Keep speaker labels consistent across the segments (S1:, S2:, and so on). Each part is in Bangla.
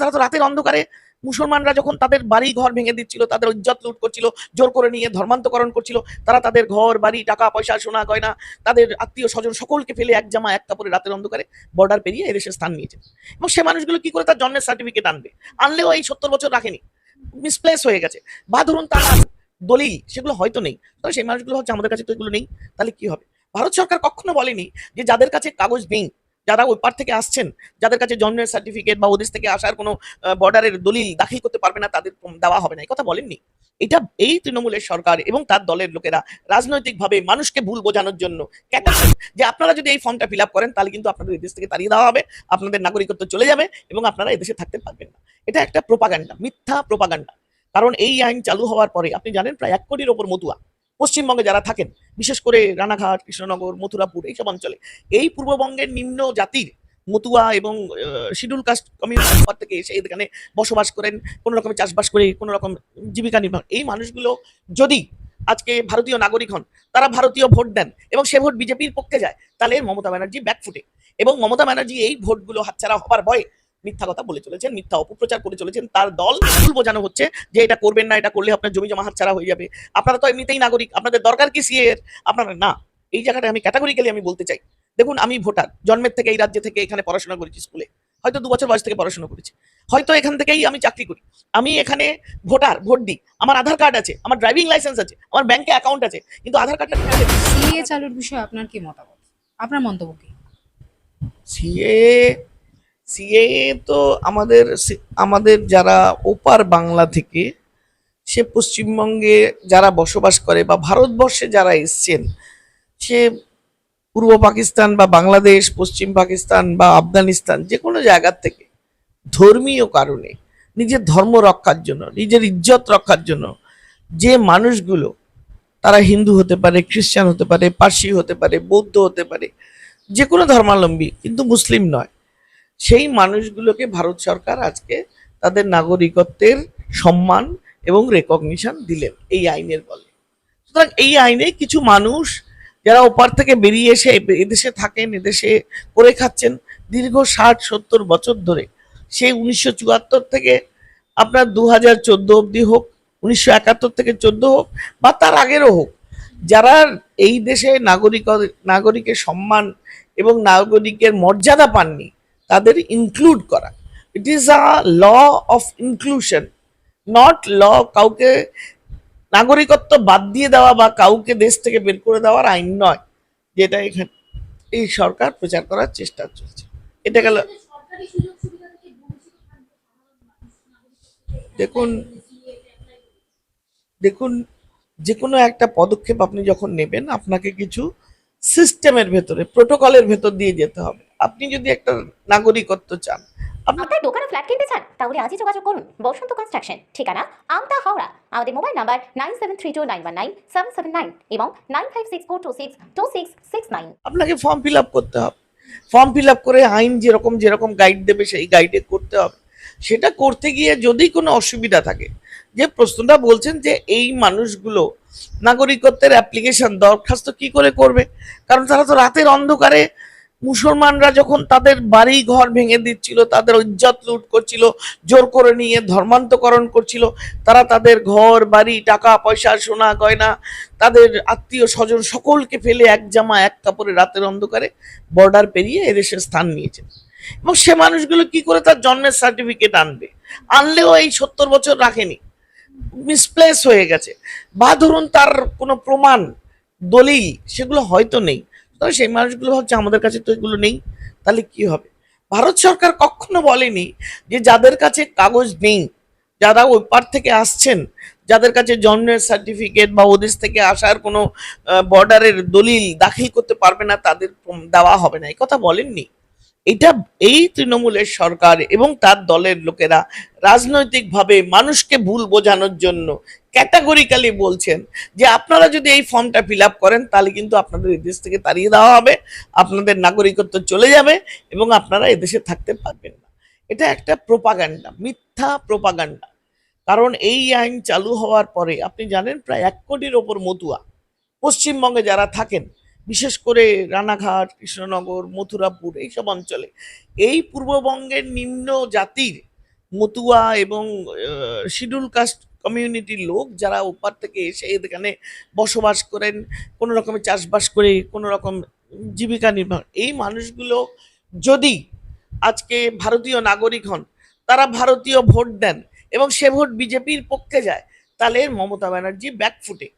S1: তারা তো রাতের অন্ধকারে মুসলমানরা যখন তাদের বাড়ি ঘর ভেঙে দিচ্ছিল, তাদের ইজ্জত লুট করছিল, জোর করে নিয়ে ধর্মান্তকরণ করছিল, তারা তাদের ঘর, বাড়ি, টাকা, পয়সা, সোনা, গয়না, তাদের আত্মীয় স্বজন সকলকে ফেলে এক জামা, এক কাপড়ে রাতের অন্ধকারে বর্ডার পেরিয়ে এদেশে স্থান নিয়েছে। এবং সে মানুষগুলো কি করে তার জন্মের সার্টিফিকেট আনবে? আনলেও এই সত্তর বছর রাখেনি। মিসপ্লেস হয়ে গেছে। বা ধরুন তার দলিল, সেগুলো হয়তো নেই। তবে সেই মানুষগুলো হচ্ছে, আমাদের কাছে তো এগুলো নেই, তাহলে কি হবে? ভারত সরকার কখনো বলেনি যে যাদের কাছে কাগজ নেই যারা ওই পার থেকে আসছেন, যাদের কাছে জন্মের সার্টিফিকেট বা ওদেশ থেকে আসার কোনো বর্ডারের দলিল দাখিল করতে পারবে না, তাদের দেওয়া হবে না। এই কথা বলেননি। এটা, এই তৃণমূলের সরকার এবং তার দলের লোকেরা রাজনৈতিকভাবে মানুষকে ভুল বোঝানোর জন্য যে আপনারা যদি এই ফর্মটা ফিল করেন, তাহলে কিন্তু আপনাদের এই দেশ থেকে তাড়িয়ে দেওয়া হবে, আপনাদের নাগরিকত্ব চলে যাবে এবং আপনারা এদেশে থাকতে পারবেন না। এটা একটা প্রোপাগান্ডা মিথ্যা প্রোপাগান্ডা কারণ এই আইন চালু হওয়ার পরে, আপনি জানেন প্রায় এক কোটির ওপর মতুয়া। পশ্চিমবঙ্গে যারা থাকেন, বিশেষ করে রানাঘাট, কৃষ্ণনগর, মথুরাপুর, এইসব অঞ্চলে, এই পূর্ববঙ্গের নিম্ন জাতির মতুয়া এবং শিডিউল কাস্ট কমিউনিটির পর থেকে এসে এখানে বসবাস করেন, কোনো রকমের চাষবাস করে, কোনো রকম জীবিকা নির্বাহ, এই মানুষগুলো যদি আজকে ভারতীয় নাগরিক হন, তারা ভারতীয় ভোট দেন এবং সে ভোট বিজেপির পক্ষে যায়, তাহলে মমতা ব্যানার্জি ব্যাকফুটে এবং মমতা ব্যানার্জি এই ভোটগুলো হাতছাড়া হবার ভয়ে মিথ্যা কথা বলে চলেছেন মিথ্যা অপপ্রচার করে চলেছেন তার দল ভুল বোঝানো হচ্ছে যে এটা করবেন না এটা করলে আপনার জমি জমা হাতছাড়া হয়ে যাবে। আপনারা তো এমনিতেই নাগরিক আপনাদের দরকার কি সিএ এর? আপনারা না। এই জায়গাটা আমি ক্যাটাগরিক্যালি আমি বলতে চাই। দেখুন আমি ভোটার জন্মের থেকে এই রাজ্য থেকে এখানে পড়াশোনা করেছি স্কুলে হয়তো দু বছর বয়স থেকে পড়াশোনা করেছি। হয়তো এখান থেকেই আমি চাকরি করি। আমি এখানে ভোটার ভোট দিই। আমার আধার কার্ড আছে আমার ড্রাইভিং লাইসেন্স আছে আমার ব্যাংকে অ্যাকাউন্ট আছে কিন্তু আধার কার্ডটা
S2: সিএ চালুর বিষয়ে আপনার কি মতামত? আপনার মন্তব্য কি?
S1: সিএ সিএ তো আমাদের আমাদের যারা ওপার বাংলা থেকে, সে পশ্চিমবঙ্গে যারা বসবাস করে বা ভারতবর্ষে যারা এসছেন, সে পূর্ব পাকিস্তান বা বাংলাদেশ, পশ্চিম পাকিস্তান বা আফগানিস্তান, যে কোনো জায়গার থেকে, ধর্মীয় কারণে, নিজের ধর্ম রক্ষার জন্য, নিজের ইজ্জত রক্ষার জন্য, যে মানুষগুলো, তারা হিন্দু হতে পারে, খ্রিস্টান হতে পারে, পার্সি হতে পারে, বৌদ্ধ হতে পারে, যে কোনো ধর্মাবলম্বী, কিন্তু মুসলিম নয়। সেই মানুষগুলোকে ভারত সরকার আজকে তাদের নাগরিকত্বের সম্মান এবং রেকগনিশন দিলেন এই আইনের বলে। সুতরাং এই আইনে কিছু মানুষ যারা ওপার থেকে বেরিয়ে এসে এদেশে থাকেন, এদেশে করে খাচ্ছেন, দীর্ঘ ষাট, সত্তর বছর ধরে, সেই উনিশশো চুয়াত্তর থেকে আপনার দু হাজার চোদ্দ অবধি হোক, উনিশশো একাত্তর থেকে চোদ্দ হোক, বা তার আগেরও হোক, যারা এই দেশে নাগরিক, নাগরিকের সম্মান এবং নাগরিকের মর্যাদা পাননি তাদের ইনক্লুড করা। It is a law of inclusion not law কাউকে নাগরিকত্ব বাদ দিয়ে দেওয়া বা কাউকে দেশ থেকে বের করে দেওয়ার আইন নয়, যেটা এখানে এই সরকার প্রচার করার চেষ্টা চলছে। এটা গেল। দেখুন দেখুন যে কোনো একটা পদক্ষেপ আপনি যখন নেবেন, আপনাকে কিছু সিস্টেমের ভেতরে প্রোটোকলের ভেতর দিয়ে যেতে হবে। আপনি যদি একটা নাগরিকত্ব চান
S3: আপনার দোকানে ফ্ল্যাট কিনতে চান তাহলে আজই যোগাযোগ করুন। বসন্ত কনস্ট্রাকশন ঠিকানা আমতা হাওড়া। আমাদের mobile number nine seven three two nine one nine seven seven nine এবং nine five six four two six two six six nine.
S1: আপনাকে ফর্ম ফিল আপ করতে হবে। ফর্ম ফিল আপ করে আইন যেরকম যেরকম গাইড দেবে সেই গাইডে করতে হবে। সেটা করতে গিয়ে যদি কোনো অসুবিধা থাকে যে প্রশ্নটা বলছেন যে এই মানুষগুলো নাগরিকত্বের অ্যাপ্লিকেশন দরখাস্ত কি করে করবে? কারণ তারা তো রাতের অন্ধকারে মুসলমানরা যখন তাদের বাড়ি ঘর ভেঙে দিচ্ছিল, তাদের ইজ্জত লুট করছিল, জোর করে নিয়ে ধর্মান্তকরণ করছিল, তারা তাদের ঘর, বাড়ি, টাকা, পয়সা, সোনা, গয়না, তাদের আত্মীয় স্বজন সকলকে ফেলে এক জামা, এক কাপড়ে রাতের অন্ধকারে বর্ডার পেরিয়ে এদেশে স্থান নিয়েছে। এবং সে মানুষগুলো কি করে তার জন্মের সার্টিফিকেট আনবে? আনলেও এই সত্তর বছর রাখেনি। মিসপ্লেস হয়ে গেছে। বা ধরুন তার কোনো প্রমাণ, দলিল, সেগুলো হয়তো নেই। তবে সেই মানুষগুলো ভাবছে, আমাদের কাছে তো এগুলো নেই, তাহলে কি হবে? ভারত সরকার কখনো বলেনি যে যাদের কাছে কাগজ নেই, যারা ওই পার থেকে আসছেন, যাদের কাছে জন্মের সার্টিফিকেট বা ওদেশ থেকে আসার কোনো বর্ডারের দলিল দাখিল করতে পারবে না, তাদের দেওয়া হবে না। এই কথা বলেননি। এটা এই তৃণমূলের সরকার এবং তার দলের লোকেরা রাজনৈতিকভাবে মানুষকে ভুল বোঝানোর জন্য ক্যাটাগরিক্যালি বলছেন যে আপনারা যদি এই ফর্মটা ফিল করেন, তাহলে কিন্তু আপনাদের এই দেশ থেকে তাড়িয়ে দেওয়া হবে, আপনাদের নাগরিকত্ব চলে যাবে এবং আপনারা এদেশে থাকতে পারবেন না। এটা একটা প্রোপাগান্ডা মিথ্যা প্রোপাগান্ডা কারণ এই আইন চালু হওয়ার পরে, আপনি জানেন প্রায় এক কোটির ওপর মতুয়া পশ্চিমবঙ্গে যারা থাকেন বিশেষ করে রানাঘাট, কৃষ্ণনগর, মথুরাপুর এইসব অঞ্চলে। এই পূর্ববঙ্গের নিম্ন জাতির মতুয়া এবং শিডিউল কাস্ট কমিউনিটির লোক যারা ওপার থেকে এসে এখানে বসবাস করেন, কোনো রকমের চাষবাস করে, কোনো রকম জীবিকা নির্বাহ, এই মানুষগুলো যদি আজকে ভারতীয় নাগরিক হন, তারা ভারতীয় ভোট দেন এবং সে ভোট বিজেপির পক্ষে যায়, তাহলে মমতা ব্যানার্জি ব্যাকফুটে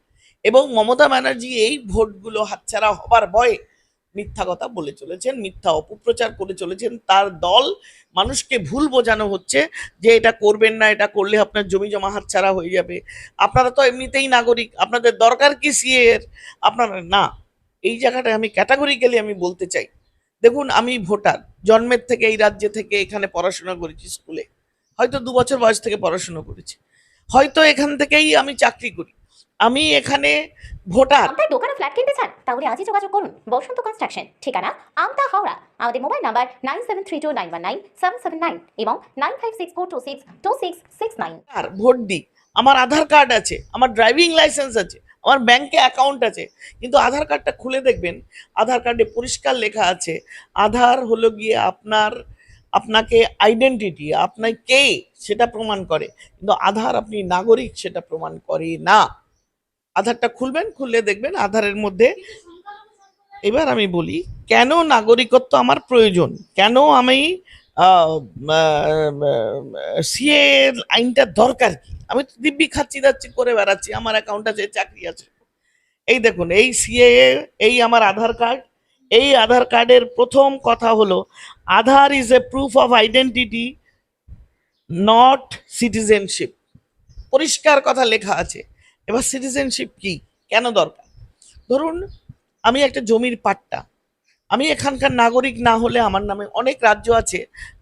S1: এবং মমতা ব্যানার্জি এই ভোটগুলো হাতছাড়া হবার ভয়ে মিথ্যা কথা বলে চলেছেন, মিথ্যা অপপ্রচার করে চলেছেন। তার দল মানুষকে ভুল বোঝানো হচ্ছে যে এটা করবেন না, এটা করলে আপনার জমি জমা হাতছাড়া হয়ে যাবে। আপনারা তো এমনিতেই নাগরিক, আপনাদের দরকার কি সিএ এর আপনারা, না, এই জায়গাটায় আমি ক্যাটাগরিক্যালি আমি বলতে চাই। দেখুন, আমি ভোটার, জন্মের থেকে এই রাজ্যে থেকে এখানে পড়াশোনা করেছি স্কুলে। হয়তো দু বছর বয়স থেকে পড়াশোনা করেছি। হয়তো এখান থেকেই আমি চাকরি করি। আমি এখানে ভোটার।
S3: আমতায় দোকানে ফ্ল্যাট কিনতে চান? তাহলে আজই যোগাযোগ করুন। বসন্ত কনস্ট্রাকশন। ঠিকানা আমতা হাওড়া। আমাদের mobile number nine seven three two nine one nine seven seven nine এবং nine five six four two six two six six nine.
S1: আর ভোট দিই। আমার আধার কার্ড আছে আমার ড্রাইভিং লাইসেন্স আছে আমার ব্যাংকে অ্যাকাউন্ট আছে। কিন্তু আধার কার্ডটা খুলে দেখবেন আধার কার্ডে পরিষ্কার লেখা আছে আধার হলো গিয়ে আপনার আপনাকে আইডেন্টিটি আপনার কে সেটা প্রমাণ করে। কিন্তু আধার আপনি নাগরিক সেটা প্রমাণ করে না। আধারটা খুলবেন, খুললে দেখবেন আধারের মধ্যে এবার আমি বলি, কেন নাগরিকত্ব আমার প্রয়োজন? কেন আমি সিএ আইনটা দরকার কি? আমি তো দিব্যি খাচ্ছি দাচ্ছি করে বেড়াচ্ছি, আমার অ্যাকাউন্ট আছে, চাকরি আছে। এই দেখুন, এই সিএ, এই আমার আধার কার্ড, এই আধার কার্ডের প্রথম কথা হলো, Aadhaar is a proof of identity not citizenship পরিষ্কার কথা লেখা আছে। এবার সিটিজেনশিপ কি? কেন দরকার? ধরুন, আমি একটা জমির পাট্টা। আমি এখানকার নাগরিক না হলে আমার নামে অনেক রাজ্য আছে,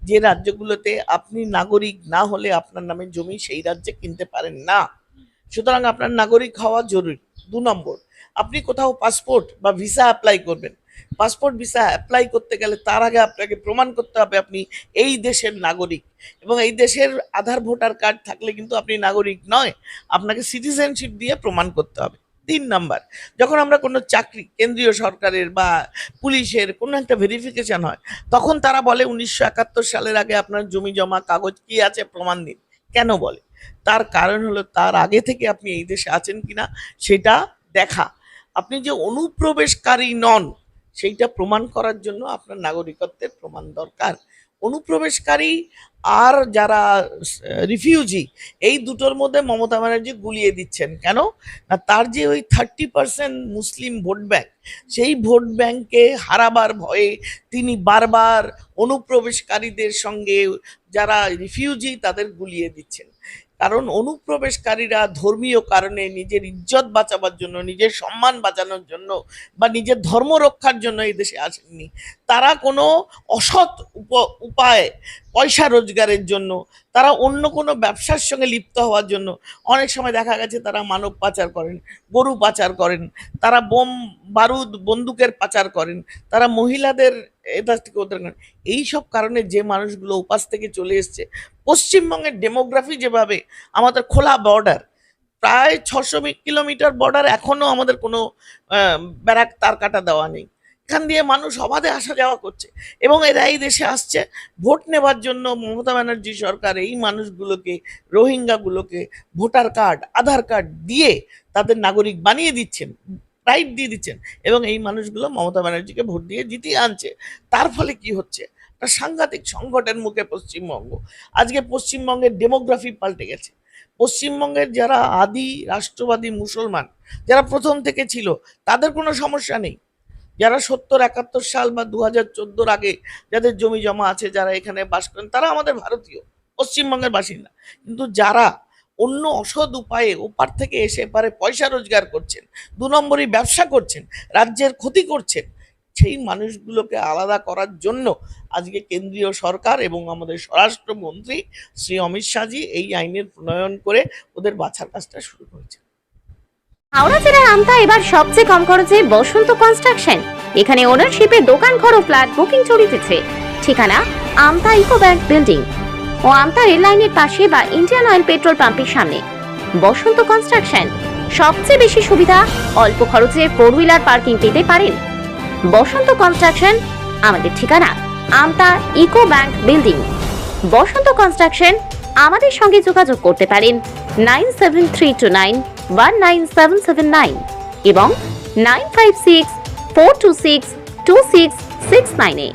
S1: যে রাজ্যগুলোতে আপনি নাগরিক না হলে আপনার নামে জমি সেই রাজ্যে কিনতে পারেন না। সুতরাং আপনার নাগরিক হওয়া জরুরি। দু নম্বর, আপনি কোথাও পাসপোর্ট বা ভিসা অ্যাপ্লাই করবেন। পাসপোর্ট ভিসা অ্যাপ্লাই করতে গেলে তার আগে আপনাকে প্রমাণ করতে হবে আপনি এই দেশের নাগরিক। এবং এই দেশের আধার, ভোটার কার্ড থাকলে কিন্তু আপনি নাগরিক নয়, আপনাকে সিটিজেনশিপ দিয়ে প্রমাণ করতে হবে। তিন নাম্বার, যখন আমরা কোনো চাকরি, কেন্দ্রীয় সরকারের বা পুলিশের কোনো একটা ভেরিফিকেশন হয়, তখন তারা বলে উনিশশো একাত্তর সালের আগে আপনার জমি, জমা, কাগজ কি আছে প্রমাণ দিন। কেন বলে? তার কারণ হলো তার আগে থেকে আপনি এই দেশে আছেন কিনা সেটা দেখা। আপনি যে অনুপ্রবেশকারী নন সেইটা প্রমাণ করার জন্য আপনার নাগরিকত্বের প্রমাণ দরকার। অনুপ্রবেশকারী আর যারা রিফিউজি এই দুটোর মধ্যে মমতা ব্যানার্জি গুলিয়ে দিচ্ছেন। কেন? না, তার যে ওই thirty percent Muslim vote bank, সেই ভোট ব্যাংকে হারাবার ভয়ে তিনি বারবার অনুপ্রবেশকারীদের সঙ্গে যারা রিফিউজি তাদের গুলিয়ে দিচ্ছেন। কারণ অনুপ্রবেশকারীরা ধর্মীয় কারণে নিজের ইজ্জত বাঁচাবার জন্য, নিজের সম্মান বাঁচানোর জন্য বা নিজের ধর্ম রক্ষার জন্য এই দেশে আসেননি। তারা কোনো অসৎ উপ- উপায়ে পয়সা রোজগারের জন্য, তারা অন্য কোনো ব্যবসার সঙ্গে লিপ্ত হওয়ার জন্য অনেক সময় দেখা গেছে তারা মানব পাচার করেন, গরু পাচার করেন, তারা বোম, বারুদ, বন্দুকের পাচার করেন, তারা মহিলাদের এটা থেকে ওদের করেন। এই সব কারণে যে মানুষগুলো উপাস থেকে চলে এসছে, পশ্চিমবঙ্গের ডেমোগ্রাফি যেভাবে, আমাদের খোলা বর্ডার প্রায় ছশো কিলোমিটার বর্ডার এখনও আমাদের কোনো ব্যারাক তার কাটা দেওয়া নেই এখান দিয়ে মানুষ অবাধে আসা যাওয়া করছে এবং এরা এই দেশে আসছে, ভোট নেবার জন্য মমতা ব্যানার্জি সরকার এই মানুষগুলোকে, রোহিঙ্গাগুলোকে ভোটার কার্ড, আধার কার্ড দিয়ে তাদের নাগরিক বানিয়ে দিচ্ছেন রাইট দিয়ে দিচ্ছেন। এবং এই মানুষগুলো মমতা ব্যানার্জিকে ভোট দিয়ে জিতিয়ে আনছে। তার ফলে কি হচ্ছে? একটা সাংঘাতিক সংকটের মুখে পশ্চিমবঙ্গ। আজকে পশ্চিমবঙ্গের ডেমোগ্রাফি পাল্টে গেছে। পশ্চিমবঙ্গের যারা আদি, রাষ্ট্রবাদী মুসলমান, যারা প্রথম থেকে ছিল, তাদের কোনো সমস্যা নেই। যারা সত্তর, একাত্তর সাল বা দু হাজার চোদ্দোর আগে যাদের জমি জমা আছে, যারা এখানে বাস করেন, তারা আমাদের ভারতীয়। পশ্চিমবঙ্গের বাসিন্দা। কিন্তু যারা অন্য অসৎ উপায়ে ওপার থেকে এসে পারে পয়সা রোজগার করছেন, দু নম্বরই ব্যবসা করছেন, রাজ্যের ক্ষতি করছেন, সেই মানুষগুলোকে আলাদা করার জন্য আজকে কেন্দ্রীয় সরকার এবং আমাদের স্বরাষ্ট্রমন্ত্রী শ্রী অমিত শাহজি এই আইনের প্রণয়ন করে ওদের বাছার কাজটা শুরু করেছে
S3: হাওড়া জেলার আমতা এবার সবচেয়ে কম খরচে বসন্ত কনস্ট্রাকশন এখানে ওনারশিপে দোকান ঘর ও ফ্ল্যাট বুকিং চলিতেছে। ঠিকানা আমতা ইকো ব্যাংক বিল্ডিং ও আমতা রেল লাইনের পাশে বা ইন্ডিয়ান অয়েল পেট্রোল পাম্পের সামনে। বসন্ত কনস্ট্রাকশন, সবচেয়ে বেশি সুবিধা, অল্প খরচে ফোর হুইলার পার্কিং পেতে পারেন। বসন্ত কনস্ট্রাকশন, আমাদের ঠিকানা, Amta eco bank building. Basanta construction, আমাদের সঙ্গে যোগাযোগ করতে পারেন nine seven three two nine one nine seven seven nine এবং nine five six four two six two six six nine নাইনে